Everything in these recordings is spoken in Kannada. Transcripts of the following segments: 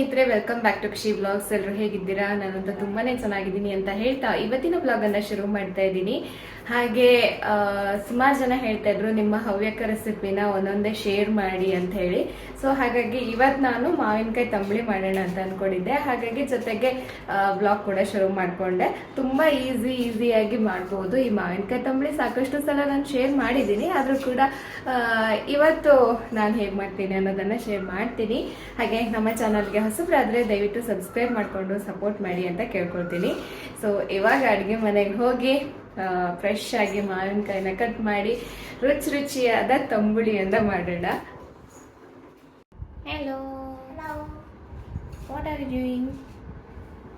ಸ್ನೇಹಿತರೆ welcome back to Khushi blogs ಎಲ್ಲರೂ ಹೇಗಿದ್ದೀರಾ? ನಾನಂತೂ ತುಂಬಾನೇ ಚೆನ್ನಾಗಿದ್ದೀನಿ ಅಂತ ಹೇಳ್ತಾ ಇವತ್ತಿನ ಬ್ಲಾಗ್ ಅನ್ನ ಶುರು ಮಾಡ್ತಾ ಇದ್ದೀನಿ. ಹಾಗೆ ಸುಮಾರು ಜನ ಹೇಳ್ತಾ ಇದ್ರು, ನಿಮ್ಮ ಹವ್ಯಕ ರೆಸಿಪಿನ ಒಂದೊಂದೇ ಶೇರ್ ಮಾಡಿ ಅಂತ ಹೇಳಿ. ಸೊ ಹಾಗಾಗಿ ಇವತ್ತು ನಾನು ಮಾವಿನಕಾಯಿ ತಂಬಳಿ ಮಾಡೋಣ ಅಂತ ಅನ್ಕೊಂಡಿದ್ದೆ. ಹಾಗಾಗಿ ಜೊತೆಗೆ ಬ್ಲಾಗ್ ಕೂಡ ಶುರು ಮಾಡ್ಕೊಂಡೆ. ತುಂಬಾ ಈಸಿ ಈಸಿಯಾಗಿ ಮಾಡ್ಬೋದು. ಈ ಮಾವಿನಕಾಯಿ ತಂಬಳಿ ಸಾಕಷ್ಟು ಸಲ ನಾನು ಶೇರ್ ಮಾಡಿದ್ದೀನಿ. ಆದರೂ ಕೂಡ ಇವತ್ತು ನಾನು ಹೇಗೆ ಮಾಡ್ತೀನಿ ಅನ್ನೋದನ್ನ ಶೇರ್ ಮಾಡ್ತೀನಿ. ಹಾಗೆ ನಮ್ಮ ಚಾನಲ್ಗೆ ಹೊಸಬ್ರಾದ್ರೆ ದಯವಿಟ್ಟು ಸಬ್ಸ್ಕ್ರೈಬ್ ಮಾಡಿಕೊಂಡು ಸಪೋರ್ಟ್ ಮಾಡಿ ಅಂತ ಕೇಳ್ಕೊಳ್ತೀನಿ. ಸೊ ಇವಾಗ ಅಡುಗೆ ಮನೆಗೆ ಹೋಗಿ ಫ್ರೆಶ್ ಆಗಿ ಮಾವಿನಕಾಯಿನ ಕಟ್ ಮಾಡಿ ರುಚಿ ರುಚಿಯಾದ ತಂಬುಳಿಯಿಂದ ಮಾಡೋಣ hello Hello. What are you doing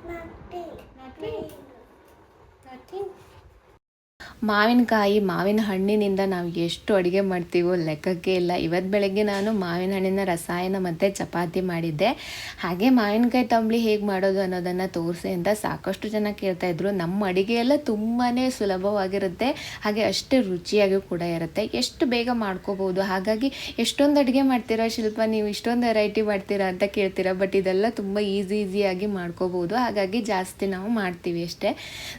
Nothing. Nothing. Nothing ಮಾವಿನಕಾಯಿ, ಮಾವಿನ ಹಣ್ಣಿನಿಂದ ನಾವು ಎಷ್ಟು ಅಡುಗೆ ಮಾಡ್ತೀವೋ ಲೆಕ್ಕಕ್ಕೆ ಇಲ್ಲ. ಇವತ್ತು ಬೆಳಗ್ಗೆ ನಾನು ಮಾವಿನ ಹಣ್ಣಿನ ರಸಾಯನ ಮತ್ತು ಚಪಾತಿ ಮಾಡಿದ್ದೆ. ಹಾಗೆ ಮಾವಿನಕಾಯಿ ತಂಬಳಿ ಹೇಗೆ ಮಾಡೋದು ಅನ್ನೋದನ್ನು ತೋರಿಸಿ ಅಂತ ಸಾಕಷ್ಟು ಜನ ಕೇಳ್ತಾ ಇದ್ರು. ನಮ್ಮ ಅಡುಗೆ ಎಲ್ಲ ತುಂಬಾ ಸುಲಭವಾಗಿರುತ್ತೆ. ಹಾಗೆ ಅಷ್ಟೇ ರುಚಿಯಾಗಿ ಕೂಡ ಇರುತ್ತೆ. ಎಷ್ಟು ಬೇಗ ಮಾಡ್ಕೋಬೋದು ಹಾಗಾಗಿ ಎಷ್ಟೊಂದು ಅಡುಗೆ ಮಾಡ್ತೀರಾ ಶಿಲ್ಪ? ನೀವು ಇಷ್ಟೊಂದು ವೆರೈಟಿ ಮಾಡ್ತೀರಾ ಅಂತ ಕೇಳ್ತೀರಾ. ಬಟ್ ಇದೆಲ್ಲ ತುಂಬ ಈಸಿ ಈಸಿಯಾಗಿ ಮಾಡ್ಕೋಬೋದು ಹಾಗಾಗಿ ಜಾಸ್ತಿ ನಾವು ಮಾಡ್ತೀವಿ ಅಷ್ಟೇ.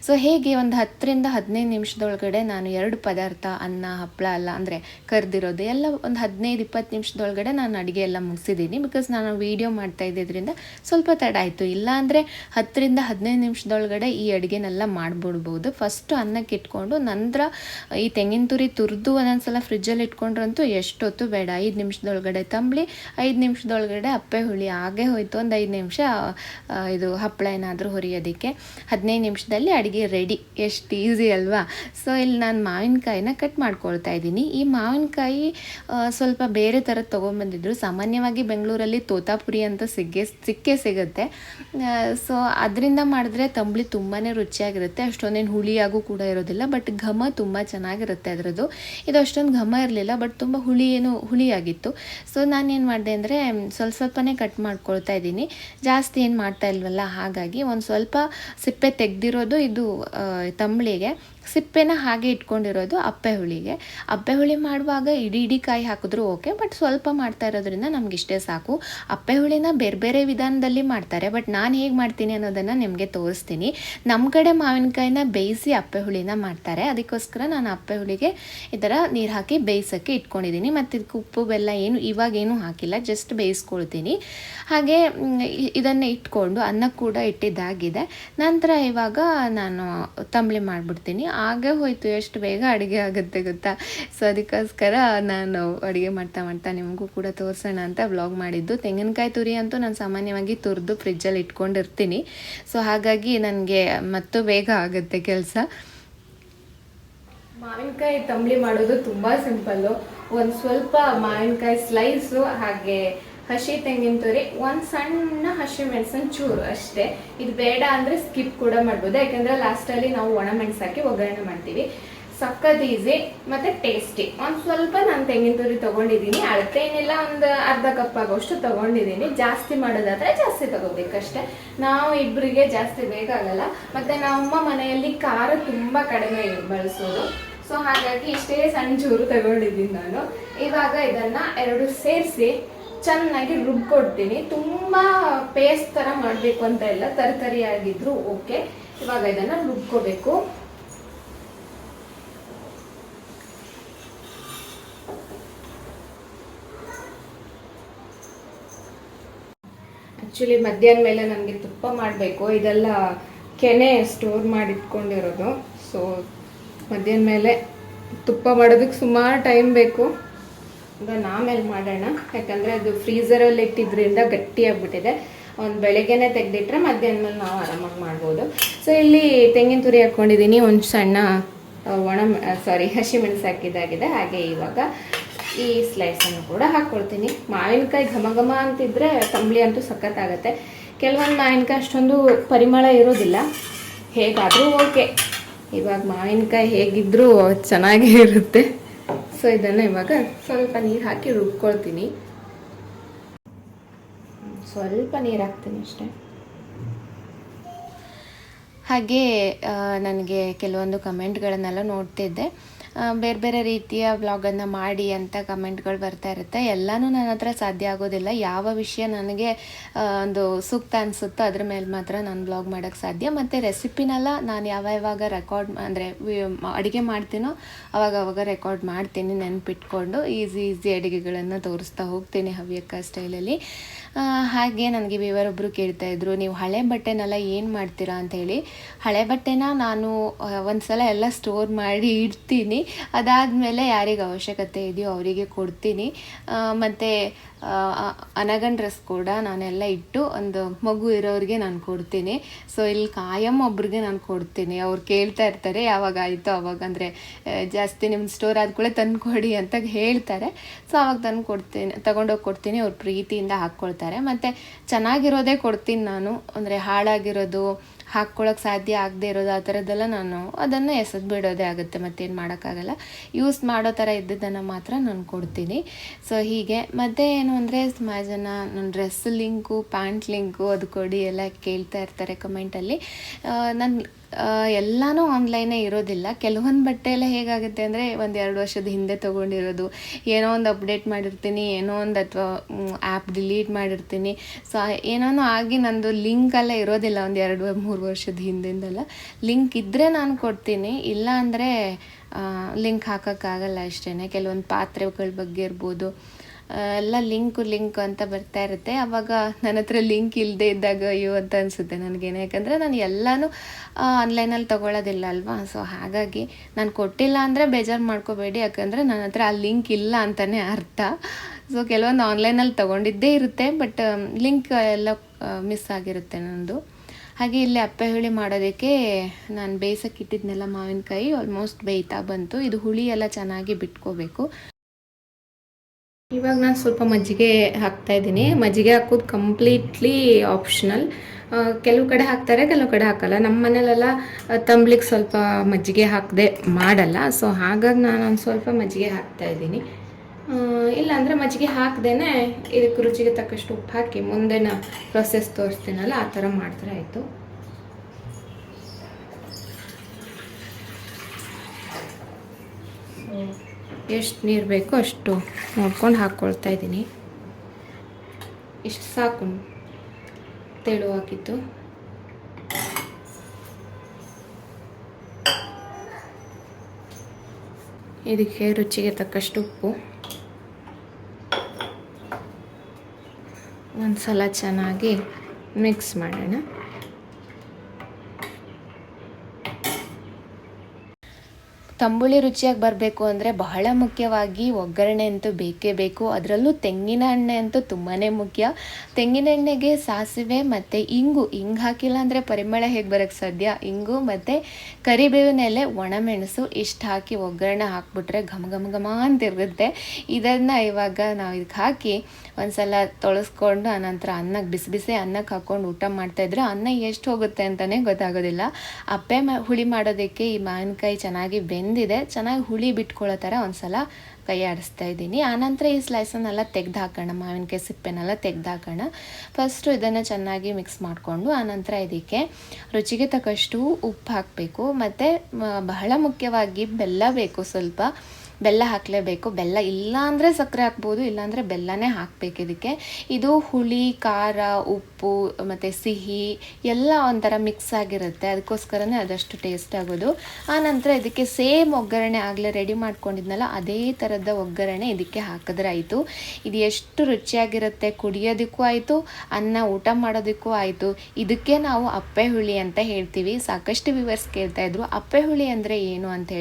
ಸೊ ಹೇಗೆ ಒಂದು ಹತ್ತರಿಂದ ಹದಿನೈದು ನಿಮಿಷದೊಳಗಡೆ ನಾನು ಎರಡು ಪದಾರ್ಥ, ಅನ್ನ ಹಪ್ಪಳ ಅಲ್ಲ ಅಂದರೆ ಕರೆದಿರೋದು. ಎಲ್ಲ ಒಂದು ಹದಿನೈದು, ಇಪ್ಪತ್ತು ನಿಮಿಷದೊಳಗಡೆ ನಾನು ಅಡುಗೆ ಎಲ್ಲ ಮುಗಿಸಿದ್ದೀನಿ. ಬಿಕಾಸ್ ನಾನು ವೀಡಿಯೋ ಮಾಡ್ತಾ ಇದ್ದಿದ್ದರಿಂದ ಸ್ವಲ್ಪ ತಡ ಆಯಿತು. ಇಲ್ಲ ಅಂದರೆ ಹತ್ತರಿಂದ ಹದಿನೈದು ನಿಮಿಷದೊಳಗಡೆ ಈ ಅಡುಗೆನೆಲ್ಲ ಮಾಡಿಬಿಡ್ಬೋದು. ಫಸ್ಟು ಅನ್ನಕ್ಕೆ ಇಟ್ಕೊಂಡು ನಂತರ ಈ ತೆಂಗಿನ ತುರಿ ತುರಿದು ಒಂದೊಂದ್ಸಲ ಫ್ರಿಜ್ಜಲ್ಲಿ ಇಟ್ಕೊಂಡ್ರಂತೂ ಎಷ್ಟೊತ್ತು ಬೇಡ. ಐದು ನಿಮಿಷದೊಳಗಡೆ ತಂಬಳಿ, ಐದು ನಿಮಿಷದೊಳಗಡೆ ಅಪ್ಪೆ ಹುಳಿ. ಆಗೇ ಹೋಯಿತು ಒಂದು ಐದು ನಿಮಿಷ ಇದು ಹಪ್ಪಳ ಏನಾದರೂ ಹುರಿಯೋದಕ್ಕೆ. ಹದಿನೈದು ನಿಮಿಷದಲ್ಲಿ ಅಡುಗೆ ರೆಡಿ ಎಷ್ಟು ಈಸಿ ಅಲ್ವಾ? ಸೊ ಇಲ್ಲಿ ನಾನು ಮಾವಿನಕಾಯಿನ ಕಟ್ ಮಾಡ್ಕೊಳ್ತಾ ಇದ್ದೀನಿ. ಈ ಮಾವಿನಕಾಯಿ ಸ್ವಲ್ಪ ಬೇರೆ ಥರದ್ದು ತೊಗೊಂಬಂದಿದ್ರು. ಸಾಮಾನ್ಯವಾಗಿ ಬೆಂಗಳೂರಲ್ಲಿ ತೋತಾಪುರಿ ಅಂತ ಸಿಗ್ಗೆ, ಸಿಕ್ಕೇ ಸಿಗುತ್ತೆ. ಸೊ ಅದರಿಂದ ಮಾಡಿದ್ರೆ ತಂಬಳಿ ತುಂಬಾ ರುಚಿಯಾಗಿರುತ್ತೆ. ಅಷ್ಟೊಂದೇನು ಹುಳಿಯಾಗೂ ಕೂಡ ಇರೋದಿಲ್ಲ, ಬಟ್ ಘಮ ತುಂಬ ಚೆನ್ನಾಗಿರುತ್ತೆ ಅದರದ್ದು. ಇದು ಅಷ್ಟೊಂದು ಘಮ ಇರಲಿಲ್ಲ, ಬಟ್ ತುಂಬ ಹುಳಿ ಏನು, ಹುಳಿಯಾಗಿತ್ತು. ಸೊ ನಾನೇನು ಮಾಡಿದೆ ಅಂದರೆ, ಸ್ವಲ್ಪ ಸ್ವಲ್ಪನೇ ಕಟ್ ಮಾಡ್ಕೊಳ್ತಾ ಇದ್ದೀನಿ. ಜಾಸ್ತಿ ಏನು ಮಾಡ್ತಾ ಇಲ್ವಲ್ಲ, ಹಾಗಾಗಿ ಒಂದು ಸ್ವಲ್ಪ ಸಿಪ್ಪೆ ತೆಗೆದಿರೋದು ಇದು ತಂಬಳಿಗೆ. ಸಿಪ್ಪೆನ ಹಾಗೆ ಇಟ್ಕೊಂಡಿರೋದು ಅಪ್ಪೆ ಹುಳಿಗೆ. ಅಪ್ಪೆ ಹುಳಿ ಮಾಡುವಾಗ ಇಡೀ ಇಡೀ ಕಾಯಿ ಹಾಕಿದ್ರು ಓಕೆ, ಬಟ್ ಸ್ವಲ್ಪ ಮಾಡ್ತಾ ಇರೋದ್ರಿಂದ ನಮ್ಗೆ ಇಷ್ಟೇ ಸಾಕು. ಅಪ್ಪೆ ಹುಳಿನ ಬೇರೆ ಬೇರೆ ವಿಧಾನದಲ್ಲಿ ಮಾಡ್ತಾರೆ, ಬಟ್ ನಾನು ಹೇಗೆ ಮಾಡ್ತೀನಿ ಅನ್ನೋದನ್ನು ನಿಮಗೆ ತೋರಿಸ್ತೀನಿ. ನಮ್ಮ ಕಡೆ ಮಾವಿನಕಾಯಿನ ಬೇಯಿಸಿ ಅಪ್ಪೆ ಹುಳಿನ ಮಾಡ್ತಾರೆ. ಅದಕ್ಕೋಸ್ಕರ ನಾನು ಅಪ್ಪೆ ಹುಳಿಗೆ ಈ ಥರ ನೀರು ಹಾಕಿ ಬೇಯಿಸೋಕ್ಕೆ ಇಟ್ಕೊಂಡಿದ್ದೀನಿ. ಮತ್ತು ಇದಕ್ಕೆ ಉಪ್ಪು, ಬೆಲ್ಲ ಏನು, ಇವಾಗ ಏನೂ ಹಾಕಿಲ್ಲ ಜಸ್ಟ್ ಬೇಯಿಸ್ಕೊಳ್ತೀನಿ. ಹಾಗೆ ಇದನ್ನು ಇಟ್ಕೊಂಡು ಅನ್ನ ಕೂಡ ಇಟ್ಟಿದ್ದಾಗಿದೆ. ನಂತರ ಇವಾಗ ನಾನು ತಂಬಳಿ ಮಾಡಿಬಿಡ್ತೀನಿ. ಆಗೇ ಹೋಯ್ತು, ಎಷ್ಟು ಬೇಗ ಅಡುಗೆ ಆಗುತ್ತೆ ಗೊತ್ತಾ? ಸೊ ಅದಕ್ಕೋಸ್ಕರ ನಾನು ಅಡುಗೆ ಮಾಡ್ತಾ ಮಾಡ್ತಾ ನಿಮಗೂ ಕೂಡ ತೋರಿಸೋಣ ಅಂತ ಬ್ಲಾಗ್ ಮಾಡಿದ್ದು. ತೆಂಗಿನಕಾಯಿ ತುರಿ ಅಂತೂ ನಾನು ಸಾಮಾನ್ಯವಾಗಿ ತುರಿದು ಫ್ರಿಜ್ಜಲ್ಲಿ ಇಟ್ಕೊಂಡಿರ್ತೀನಿ. ಸೊ ಹಾಗಾಗಿ ನನಗೆ ಮತ್ತು ಬೇಗ ಆಗುತ್ತೆ ಕೆಲಸ. ಮಾವಿನಕಾಯಿ ತಂಬಳಿ ಮಾಡೋದು ತುಂಬ ಸಿಂಪಲ್ಲು ಒಂದು ಸ್ವಲ್ಪ ಮಾವಿನಕಾಯಿ ಸ್ಲೈಸು ಹಾಗೆ ಹಸಿ ತೆಂಗಿನ ತುರಿ, ಒಂದು ಸಣ್ಣ ಹಸಿ ಮೆಣಸಿನ ಚೂರು ಅಷ್ಟೇ. ಇದು ಬೇಡ ಅಂದರೆ ಸ್ಕಿಪ್ ಕೂಡ ಮಾಡ್ಬೋದು. ಯಾಕಂದರೆ ಲಾಸ್ಟಲ್ಲಿ ನಾವು ಒಣ ಮೆಣಸು ಒಗ್ಗರಣೆ ಮಾಡ್ತೀವಿ. ಸಖತ್ ಈಸಿ ಮತ್ತೆ ಟೇಸ್ಟಿ ಒಂದು ಸ್ವಲ್ಪ ನಾನು ತೆಂಗಿನ ತುರಿ ತಗೊಂಡಿದ್ದೀನಿ ಅಳತೆ ಏನಿಲ್ಲ, ಒಂದು ಅರ್ಧ ಕಪ್ ಆಗೋಷ್ಟು ತಗೊಂಡಿದ್ದೀನಿ ಜಾಸ್ತಿ ಮಾಡೋದಾದ್ರೆ ಜಾಸ್ತಿ ತಗೋಬೇಕಷ್ಟೇ. ನಾವು ಇಬ್ಬರಿಗೆ ಜಾಸ್ತಿ ಬೇಕಾಗಲ್ಲ ಮತ್ತೆ ನಮ್ಮ ಮನೆಯಲ್ಲಿ ಖಾರ ತುಂಬ ಕಡಿಮೆ ಬಳಸೋದು. ಸೊ ಹಾಗಾಗಿ ಇಷ್ಟೇ ಸಣ್ಣ ಚೂರು ತಗೊಂಡಿದ್ದೀನಿ ನಾನು. ಇವಾಗ ಇದನ್ನ ಎರಡು ಸೇರಿಸಿ ಚೆನ್ನಾಗಿ ರುಬ್ಕೊಡ್ತೀನಿ. ತುಂಬ ಪೇಸ್ಟ್ ಥರ ಮಾಡಬೇಕು ಅಂತ ಇಲ್ಲ ತರತರಿಯಾಗಿದ್ರು ಓಕೆ ಇವಾಗ ಇದನ್ನ ರುಬ್ಕೋಬೇಕು. ಆ್ಯಕ್ಚುಲಿ ಮಧ್ಯಾಹ್ನ ಮೇಲೆ ನನಗೆ ತುಪ್ಪ ಮಾಡಬೇಕು. ಇದೆಲ್ಲ ಕೆನೆ ಸ್ಟೋರ್ ಮಾಡಿ ಇಟ್ಕೊಂಡಿರೋದು ಸೊ ಮಧ್ಯಾಹ್ನ ಮೇಲೆ ತುಪ್ಪ ಮಾಡೋದಕ್ಕೆ ಸುಮಾರು ಟೈಮ್ ಬೇಕು. ಅದನ್ನು ಆಮೇಲೆ ಮಾಡೋಣ. ಯಾಕಂದರೆ ಅದು ಫ್ರೀಸರಲ್ಲಿ ಇಟ್ಟಿದ್ದರಿಂದ ಗಟ್ಟಿಯಾಗಿಬಿಟ್ಟಿದೆ. ಒಂದು ಬೆಳಗ್ಗೆನೆ ತೆಗೆದಿಟ್ರೆ ಮಧ್ಯಾಹ್ನ ಮೇಲೆ ನಾವು ಆರಾಮಾಗಿ ಮಾಡ್ಬೋದು. ಸೊ ಇಲ್ಲಿ ತೆಂಗಿನ ತುರಿ ಹಾಕ್ಕೊಂಡಿದ್ದೀನಿ ಒಂದು ಸಣ್ಣ ಒಣ ಸಾರಿ ಹಸಿ ಮೆಣಸು ಹಾಕಿದ್ದಾಗಿದೆ ಹಾಗೆ ಇವಾಗ ಈ ಸ್ಲೈಸನ್ನು ಕೂಡ ಹಾಕ್ಕೊಳ್ತೀನಿ ಮಾವಿನಕಾಯಿ ಘಮ ಘಮ ಅಂತಿದ್ರೆ ತಂಬಳಿ ಅಂತೂ ಸಖತ್ತಾಗತ್ತೆ. ಕೆಲವೊಂದು ಮಾವಿನಕಾಯಿ ಅಷ್ಟೊಂದು ಪರಿಮಳ ಇರೋದಿಲ್ಲ. ಹೇಗಾದರೂ ಓಕೆ. ಇವಾಗ ಮಾವಿನಕಾಯಿ ಹೇಗಿದ್ರೂ ಚೆನ್ನಾಗೇ ಇರುತ್ತೆ. ಸೊ ಇದನ್ನು ಇವಾಗ ಸ್ವಲ್ಪ ನೀರು ಹಾಕಿ ರುಬ್ಕೊಳ್ತೀನಿ. ಸ್ವಲ್ಪ ನೀರು ಹಾಕ್ತೀನಿ ಅಷ್ಟೇ. ಹಾಗೆ ನನಗೆ ಕೆಲವೊಂದು ಕಮೆಂಟ್ಗಳನ್ನೆಲ್ಲ ನೋಡ್ತಿದ್ದೆ. ಬೇರೆ ಬೇರೆ ರೀತಿಯ ವ್ಲಾಗನ್ನು ಮಾಡಿ ಅಂತ ಕಮೆಂಟ್ಗಳು ಬರ್ತಾ ಇರುತ್ತೆ. ಎಲ್ಲನೂ ನನ್ನ ಹತ್ರ ಸಾಧ್ಯ ಆಗೋದಿಲ್ಲ. ಯಾವ ವಿಷಯ ನನಗೆ ಒಂದು ಸೂಕ್ತ ಅನಿಸುತ್ತೋ ಅದ್ರ ಮೇಲೆ ಮಾತ್ರ ನಾನು ಬ್ಲಾಗ್ ಮಾಡೋಕ್ಕೆ ಸಾಧ್ಯ. ಮತ್ತು ರೆಸಿಪಿನೆಲ್ಲ ನಾನು ಯಾವ ಯಾವಾಗ ರೆಕಾರ್ಡ್ ಅಂದರೆ ಅಡುಗೆ ಮಾಡ್ತೀನೋ ಅವಾಗ ಅವಾಗ ರೆಕಾರ್ಡ್ ಮಾಡ್ತೀನಿ ನೆನಪಿಟ್ಕೊಂಡು. ಈಸಿ ಈಸಿ ಅಡುಗೆಗಳನ್ನು ತೋರಿಸ್ತಾ ಹೋಗ್ತೀನಿ ಹವ್ಯಕ ಸ್ಟೈಲಲ್ಲಿ ಹಾಗೆ ನನಗೆ ವಿವರೊಬ್ಬರು ಕೇಳ್ತಾ ಇದ್ರು, ನೀವು ಹಳೆ ಬಟ್ಟೆನೆಲ್ಲ ಏನು ಮಾಡ್ತೀರಾ? ಅಂತ ಹೇಳಿ. ಹಳೆ ಬಟ್ಟೆನ ನಾನು ಒಂದು ಸಲ ಎಲ್ಲ ಸ್ಟೋರ್ ಮಾಡಿ ಇಡ್ತೀನಿ. ಅದಾದಮೇಲೆ ಯಾರಿಗೆ ಅವಶ್ಯಕತೆ ಇದೆಯೋ ಅವರಿಗೆ ಕೊಡ್ತೀನಿ. ಮತ್ತು ಅನಗನ್ ಡ್ರೆಸ್ ಕೂಡ ನಾನೆಲ್ಲ ಇಟ್ಟು ಒಂದು ಮಗು ಇರೋರಿಗೆ ನಾನು ಕೊಡ್ತೀನಿ. ಸೊ ಇಲ್ಲಿ ಕಾಯಂ ಒಬ್ರಿಗೆ ನಾನು ಕೊಡ್ತೀನಿ. ಅವ್ರು ಕೇಳ್ತಾ ಇರ್ತಾರೆ, ಯಾವಾಗ ಆಯಿತು ಅವಾಗ. ಅಂದರೆ ಜಾಸ್ತಿ ನಿಮ್ಮ ಸ್ಟೋರ್ ಆದ ಕೂಡ ತಂದು ಕೊಡಿ ಅಂತ ಹೇಳ್ತಾರೆ. ಸೊ ಅವಾಗ ತಂದು ಕೊಡ್ತೀನಿ ತಗೊಂಡೋಗಿ ಕೊಡ್ತೀನಿ. ಅವ್ರ ಪ್ರೀತಿಯಿಂದ ಹಾಕ್ಕೊಳ್ತಾರೆ ಮತ್ತು ಚೆನ್ನಾಗಿರೋದೇ ಕೊಡ್ತೀನಿ ನಾನು. ಅಂದರೆ ಹಾಳಾಗಿರೋದು ಹಾಕ್ಕೊಳಕ್ಕೆ ಸಾಧ್ಯ ಆಗದೆ ಇರೋದು ಆ ಥರದ್ದೆಲ್ಲ ನಾನು ಅದನ್ನು ಎಸೆದು ಬಿಡೋದೇ ಆಗುತ್ತೆ, ಮತ್ತೇನು ಮಾಡೋಕ್ಕಾಗಲ್ಲ. ಯೂಸ್ ಮಾಡೋ ಥರ ಇದ್ದದ್ದನ್ನು ಮಾತ್ರ ನಾನು ಕೊಡ್ತೀನಿ. ಸೊ ಹೀಗೆ. ಮತ್ತು ಏನು ಅಂದರೆ ಸುಮಾರು ಜನ ನನ್ನ ಡ್ರೆಸ್ ಲಿಂಕು ಪ್ಯಾಂಟ್ ಲಿಂಕು ಅದು ಕೊಡಿ ಎಲ್ಲ ಕೇಳ್ತಾ ಇರ್ತಾರೆ ಕಮೆಂಟಲ್ಲಿ ನನ್ನ ಎಲ್ಲನೂ ಆನ್ಲೈನೇ ಇರೋದಿಲ್ಲ. ಕೆಲವೊಂದು ಬಟ್ಟೆ ಎಲ್ಲ ಹೇಗಾಗುತ್ತೆ ಅಂದರೆ, ಒಂದು ಎರಡು ವರ್ಷದ ಹಿಂದೆ ತೊಗೊಂಡಿರೋದು. ಏನೋ ಒಂದು ಅಪ್ಡೇಟ್ ಮಾಡಿರ್ತೀನಿ, ಏನೋ ಒಂದು ಅಥವಾ ಆ್ಯಪ್ ಡಿಲೀಟ್ ಮಾಡಿರ್ತೀನಿ. ಸೊ ಏನೋ ಆಗಿ ನಂದು ಲಿಂಕ್ ಎಲ್ಲ ಇರೋದಿಲ್ಲ. ಒಂದು ಎರಡು, ಮೂರು ವರ್ಷದ ಹಿಂದಿಂದೆಲ್ಲ. ಲಿಂಕ್ ಇದ್ದರೆ ನಾನು ಕೊಡ್ತೀನಿ. ಇಲ್ಲ ಅಂದರೆ ಲಿಂಕ್ ಹಾಕೋಕ್ಕಾಗಲ್ಲ ಅಷ್ಟೇ ಕೆಲವೊಂದು ಪಾತ್ರೆಗಳ ಬಗ್ಗೆ ಇರ್ಬೋದು. ಎಲ್ಲ ಲಿಂಕು ಲಿಂಕ್ ಅಂತ ಬರ್ತಾ ಇರುತ್ತೆ. ಆವಾಗ ನನ್ನ ಹತ್ರ ಲಿಂಕ್ ಇಲ್ಲದೆ ಇದ್ದಾಗ ಅಯ್ಯೋ ಅಂತ ಅನಿಸುತ್ತೆ ನನಗೇನು. ಯಾಕಂದರೆ ನಾನು ಎಲ್ಲನೂ ಆನ್ಲೈನಲ್ಲಿ ತೊಗೊಳ್ಳೋದಿಲ್ಲ ಅಲ್ವಾ? ಸೊ ಹಾಗಾಗಿ ನಾನು ಕೊಟ್ಟಿಲ್ಲ ಅಂದರೆ ಬೇಜಾರು ಮಾಡ್ಕೋಬೇಡಿ. ಯಾಕಂದರೆ ನನ್ನ ಹತ್ರ ಆ ಲಿಂಕ್ ಇಲ್ಲ ಅಂತಲೇ ಅರ್ಥ. ಸೊ ಕೆಲವೊಂದು ಆನ್ಲೈನಲ್ಲಿ ತೊಗೊಂಡಿದ್ದೇ ಇರುತ್ತೆ. ಬಟ್ ಲಿಂಕ್ ಎಲ್ಲ ಮಿಸ್ ಆಗಿರುತ್ತೆ ನನ್ನದು ಹಾಗೆ ಇಲ್ಲಿ ಅಪ್ಪೆ ಹುಳಿ ಮಾಡೋದಕ್ಕೆ ನಾನು ಬೇಯಿಸಕ್ಕೆ ಇಟ್ಟಿದ್ನೆಲ್ಲ ಮಾವಿನಕಾಯಿ ಆಲ್ಮೋಸ್ಟ್ ಬೇಯ್ತಾ ಬಂತು. ಇದು ಹುಳಿ ಎಲ್ಲ ಚೆನ್ನಾಗಿ ಬಿಟ್ಕೋಬೇಕು. ಇವಾಗ ನಾನು ಸ್ವಲ್ಪ ಮಜ್ಜಿಗೆ ಹಾಕ್ತಾ ಇದ್ದೀನಿ. ಮಜ್ಜಿಗೆ ಹಾಕೋದು ಕಂಪ್ಲೀಟ್ಲಿ ಆಪ್ಷನಲ್ ಕೆಲವು ಕಡೆ ಹಾಕ್ತಾರೆ, ಕೆಲವು ಕಡೆ ಹಾಕಲ್ಲ. ನಮ್ಮ ಮನೇಲೆಲ್ಲ ತಂಬ್ಲಿಗೆ ಸ್ವಲ್ಪ ಮಜ್ಜಿಗೆ ಹಾಕದೆ ಮಾಡಲ್ಲ. ಸೊ ಹಾಗಾಗಿ ನಾನು ಒಂದು ಸ್ವಲ್ಪ ಮಜ್ಜಿಗೆ ಹಾಕ್ತಾ ಇದ್ದೀನಿ. ಇಲ್ಲ ಅಂದರೆ ಮಜ್ಜಿಗೆ ಹಾಕ್ದೇನೆ ಇದಕ್ಕೆ ರುಚಿಗೆ ತಕ್ಕಷ್ಟು ಉಪ್ಪು ಹಾಕಿ ಮುಂದೆನ ಪ್ರೊಸೆಸ್ ತೋರಿಸ್ತೀನಲ್ಲ, ಆ ಥರ ಮಾಡಿದ್ರೆ ಆಯಿತು. ಎಷ್ಟು ನೀರು ಬೇಕೋ ಅಷ್ಟು ನೋಡ್ಕೊಂಡು ಹಾಕ್ಕೊಳ್ತಾ ಇದ್ದೀನಿ. ಇಷ್ಟು ಸಾಕು ತೆಳುವಾಗಿತ್ತು ಇದಕ್ಕೆ ರುಚಿಗೆ ತಕ್ಕಷ್ಟು ಉಪ್ಪು. ಒಂದು ಸಲ ಚೆನ್ನಾಗಿ ಮಿಕ್ಸ್ ಮಾಡೋಣ. ತಂಬುಳಿ ರುಚಿಯಾಗಿ ಬರಬೇಕು ಅಂದರೆ ಬಹಳ ಮುಖ್ಯವಾಗಿ ಒಗ್ಗರಣೆ ಅಂತೂ ಬೇಕೇ ಬೇಕು. ಅದರಲ್ಲೂ ತೆಂಗಿನ ಎಣ್ಣೆ ಅಂತೂ ತುಂಬಾ ಮುಖ್ಯ. ತೆಂಗಿನ ಎಣ್ಣೆಗೆ ಸಾಸಿವೆ ಮತ್ತು ಇಂಗು. ಇಂಗು ಹಾಕಿಲ್ಲ ಅಂದರೆ ಪರಿಮಳ ಹೇಗೆ ಬರೋಕ್ಕೆ ಸಾಧ್ಯ? ಇಂಗು ಮತ್ತು ಕರಿಬೇವಿನ ಎಲೆ, ಒಣಮೆಣಸು ಇಷ್ಟು ಹಾಕಿ ಒಗ್ಗರಣೆ ಹಾಕ್ಬಿಟ್ರೆ ಘಮ ಘಮ ಘಮ ಅಂತ ಇರುತ್ತೆ ಇದನ್ನು ಇವಾಗ ನಾವು ಇದಕ್ಕೆ ಹಾಕಿ ಒಂದ್ಸಲ ತೊಳಸ್ಕೊಂಡು ಆನಂತರ ಅನ್ನಕ್ಕೆ ಬಿಸಿ ಬಿಸಿ ಅನ್ನಕ್ಕೆ ಹಾಕ್ಕೊಂಡು ಊಟ ಮಾಡ್ತಾಯಿದ್ರೆ ಅನ್ನ ಎಷ್ಟು ಹೋಗುತ್ತೆ ಅಂತಲೇ ಗೊತ್ತಾಗೋದಿಲ್ಲ. ಅಪ್ಪೆ ಮ, ಹುಳಿ ಮಾಡೋದಕ್ಕೆ ಈ ಮಾವಿನಕಾಯಿ ಚೆನ್ನಾಗಿ ಬೆಂದಿದೆ. ಚೆನ್ನಾಗಿ ಹುಳಿ ಬಿಟ್ಕೊಳ್ಳೋ ಥರ ಒಂದ್ಸಲ ಕೈ ಆಡಿಸ್ತಾ ಇದ್ದೀನಿ. ಆನಂತರ ಈ ಸ್ಲೈಸನ್ನೆಲ್ಲ ತೆಗ್ದು ಹಾಕೋಣ ಮಾವಿನಕಾಯಿ ಸಿಪ್ಪೆನೆಲ್ಲ ತೆಗ್ದು ಹಾಕೋಣ ಫಸ್ಟು ಇದನ್ನು ಚೆನ್ನಾಗಿ ಮಿಕ್ಸ್ ಮಾಡಿಕೊಂಡು ಆನಂತರ ಇದಕ್ಕೆ ರುಚಿಗೆ ತಕ್ಕಷ್ಟು ಉಪ್ಪು ಹಾಕಬೇಕು. ಮತ್ತು ಬಹಳ ಮುಖ್ಯವಾಗಿ ಬೆಲ್ಲ ಬೇಕು ಸ್ವಲ್ಪ. ಬೆಲ್ಲ ಹಾಕಲೇಬೇಕು. ಬೆಲ್ಲ ಇಲ್ಲ ಅಂದರೆ ಸಕ್ಕರೆ ಹಾಕ್ಬೋದು, ಇಲ್ಲಾಂದರೆ ಬೆಲ್ಲನೇ ಹಾಕಬೇಕು ಇದಕ್ಕೆ. ಇದು ಹುಳಿ, ಖಾರ, ಉಪ್ಪು, ಮತ್ತು ಸಿಹಿ ಎಲ್ಲ ಒಂಥರ ಮಿಕ್ಸ್ ಆಗಿರುತ್ತೆ. ಅದಕ್ಕೋಸ್ಕರನೇ ಅದಷ್ಟು ಟೇಸ್ಟ್ ಆಗೋದು. ಆನಂತರ ಇದಕ್ಕೆ ಸೇಮ್ ಒಗ್ಗರಣೆ ಆಗಲೇ ರೆಡಿ ಮಾಡ್ಕೊಂಡಿದ್ನಲ್ಲ, ಅದೇ ಥರದ ಒಗ್ಗರಣೆ ಇದಕ್ಕೆ ಹಾಕಿದ್ರೆ ಆಯಿತು ಇದು ಎಷ್ಟು ರುಚಿಯಾಗಿರುತ್ತೆ, ಕುಡಿಯೋದಕ್ಕೂ ಆಯಿತು, ಅನ್ನ ಊಟ ಮಾಡೋದಕ್ಕೂ ಆಯಿತು. ಇದಕ್ಕೆ ನಾವು ಅಪ್ಪೆ ಹುಳಿ ಅಂತ ಹೇಳ್ತೀವಿ. ಸಾಕಷ್ಟು ವಿವರ್ಸ್ ಕೇಳ್ತಾಯಿದ್ರು ಅಪ್ಪೆ ಹುಳಿ ಅಂದರೆ ಏನು ಅಂತ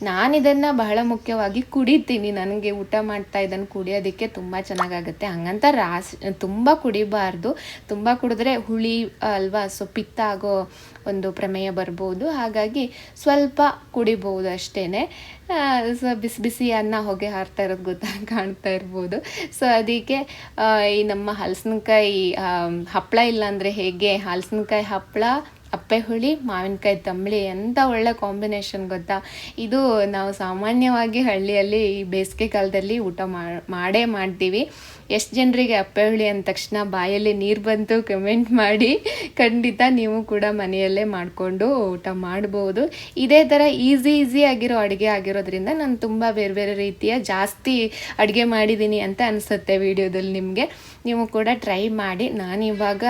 ಹೇಳಿ ನಾನು ಇದನ್ನು ಬಹಳ ಮುಖ್ಯವಾಗಿ ಕುಡಿತೀನಿ. ನನಗೆ ಊಟ ಮಾಡ್ತಾ ಇದನ್ನು ಕುಡಿಯೋದಕ್ಕೆ ತುಂಬ ಚೆನ್ನಾಗಾಗುತ್ತೆ. ಹಂಗಂತ ರಾಸ್, ತುಂಬ ಕುಡಿಬಾರ್ದು. ತುಂಬ ಕುಡಿದ್ರೆ ಹುಳಿ, ಅಲ್ವಾ, ಸೊ ಪಿತ್ತ ಆಗೋ ಒಂದು ಪ್ರಮೇಯ ಬರ್ಬೋದು. ಹಾಗಾಗಿ ಸ್ವಲ್ಪ ಕುಡಿಬೋದು ಅಷ್ಟೇ ಸೊ ಬಿಸಿ ಬಿಸಿ ಅನ್ನ ಹೊಗೆ ಹಾರ್ತಾ ಇರೋದು ಗೊತ್ತಾ? ಕಾಣ್ತಾ ಇರ್ಬೋದು. ಸೊ ಅದಕ್ಕೆ ಈ ನಮ್ಮ ಹಲಸಿನಕಾಯಿ ಹಪ್ಪಳ ಇಲ್ಲಾಂದರೆ ಹೇಗೆ? ಹಲಸಿನಕಾಯಿ ಹಪ್ಪಳ ಅಪ್ಪೆ ಹುಳಿ ಮಾವಿನಕಾಯಿ ತಂಬಳಿ ಎಂಥ ಒಳ್ಳೆ ಕಾಂಬಿನೇಷನ್ ಗೊತ್ತಾ? ಇದು ನಾವು ಸಾಮಾನ್ಯವಾಗಿ ಹಳ್ಳಿಯಲ್ಲಿ ಈ ಬೇಸಿಗೆ ಕಾಲದಲ್ಲಿ ಊಟ ಮಾಡೇ ಮಾಡ್ತೀವಿ. ಎಷ್ಟು ಜನರಿಗೆ ಅಪ್ಪೆ ಹುಳಿ ಅಂದ ತಕ್ಷಣ ಬಾಯಲ್ಲಿ ನೀರು ಬಂತು ಕಮೆಂಟ್ ಮಾಡಿ, ಖಂಡಿತ ನೀವು ಕೂಡ ಮನೆಯಲ್ಲೇ ಮಾಡಿಕೊಂಡು ಊಟ ಮಾಡ್ಬೋದು. ಇದೇ ಥರ ಈಸಿ ಈಸಿ ಆಗಿರೋ ಅಡುಗೆ ಆಗಿರೋದ್ರಿಂದ ನಾನು ತುಂಬ ಬೇರೆ ಬೇರೆ ರೀತಿಯ ಜಾಸ್ತಿ ಅಡುಗೆ ಮಾಡಿದ್ದೀನಿ ಅಂತ ಅನಿಸುತ್ತೆ ವಿಡಿಯೋದಲ್ಲಿ ನಿಮಗೆ. ನೀವು ಕೂಡ ಟ್ರೈ ಮಾಡಿ. ನಾನಿವಾಗ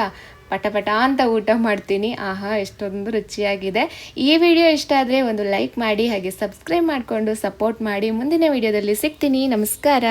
ಪಟ ಪಟ ಅಂತ ಊಟ ಮಾಡ್ತೀನಿ. ಆಹಾ, ಎಷ್ಟೊಂದು ರುಚಿಯಾಗಿದೆ. ಈ ವಿಡಿಯೋ ಇಷ್ಟ ಆದರೆ ಒಂದು ಲೈಕ್ ಮಾಡಿ, ಹಾಗೆ ಸಬ್ಸ್ಕ್ರೈಬ್ ಮಾಡಿಕೊಂಡು ಸಪೋರ್ಟ್ ಮಾಡಿ. ಮುಂದಿನ ವಿಡಿಯೋದಲ್ಲಿ ಸಿಗ್ತೀನಿ. ನಮಸ್ಕಾರ.